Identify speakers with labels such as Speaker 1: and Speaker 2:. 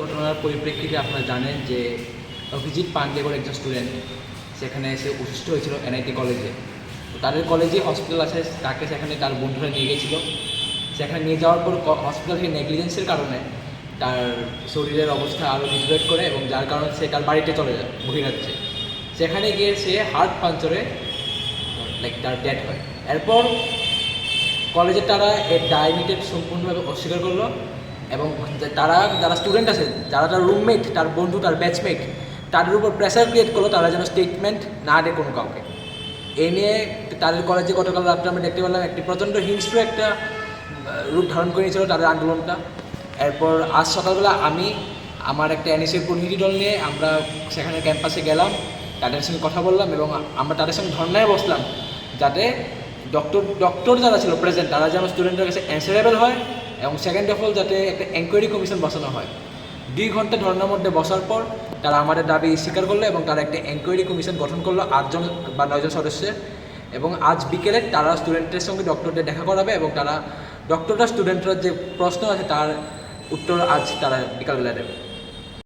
Speaker 1: ঘটনার পরিপ্রেক্ষিতে আপনারা জানেন যে অভিজিৎ পান্ডেগড় একজন স্টুডেন্ট সেখানে এসে অসুস্থ হয়েছিল এনআইটি কলেজে। তো তাদের কলেজে হসপিটাল আছে, তাকে সেখানে তার বন্ধুরা নিয়ে গেছিল। সেখানে নিয়ে যাওয়ার পর হসপিটাল থেকে নেগলিজেন্সের কারণে তার শরীরের অবস্থা আরও ডিগ্রেড করে এবং যার কারণে সে তার বাড়িতে চলে যায় বহিরাচ্ছে সেখানে গিয়ে সে হার্ট পাঞ্চরে লাইক তার ডেট হয়। এরপর কলেজের তারা এর ডায়মিটেড সম্পূর্ণভাবে অস্বীকার করল এবং তারা, যারা স্টুডেন্ট আছে, যারা তার রুমমেট তার বন্ধু, তার ব্যাচমেট তাদের উপর প্রেশার ক্রিয়েট করল, তারা যেন স্টেটমেন্ট না দেয় কোনো কাউকে। এ নিয়ে তাদের কলেজে গতকাল রাত্রে আমরা দেখতে পেলাম একটি প্রচণ্ড হিংস্র একটা রূপ ধারণ করে নিয়েছিল তাদের আন্দোলনটা। এরপর আজ সকালবেলা আমি, আমার একটা এনএসএর প্রতিনিধি দল নিয়ে আমরা সেখানে ক্যাম্পাসে গেলাম, তাদের সঙ্গে কথা বললাম এবং আমরা তাদের সঙ্গে ধর্নায় বসলাম, যাতে ডক্টর ডক্টর যারা ছিল প্রেজেন্ট তারা যেন স্টুডেন্টের কাছে অ্যান্সারেবল হয় এবং সেকেন্ড অফ অল যাতে একটা এনকোয়ারি কমিশন বসানো হয়। দুই ঘণ্টা ধর্নার মধ্যে বসার পর তারা আমাদের দাবি স্বীকার করল এবং তারা একটা এনকোয়ারি কমিশন গঠন করল আটজন বা নয়জন সদস্যের এবং আজ বিকেলে তারা স্টুডেন্টের সঙ্গে ডক্টরদের দেখা করাবে এবং তারা ডক্টররা স্টুডেন্টরা যে প্রশ্ন আছে তার উত্তর আজ তারা বিকালবেলা দেবে।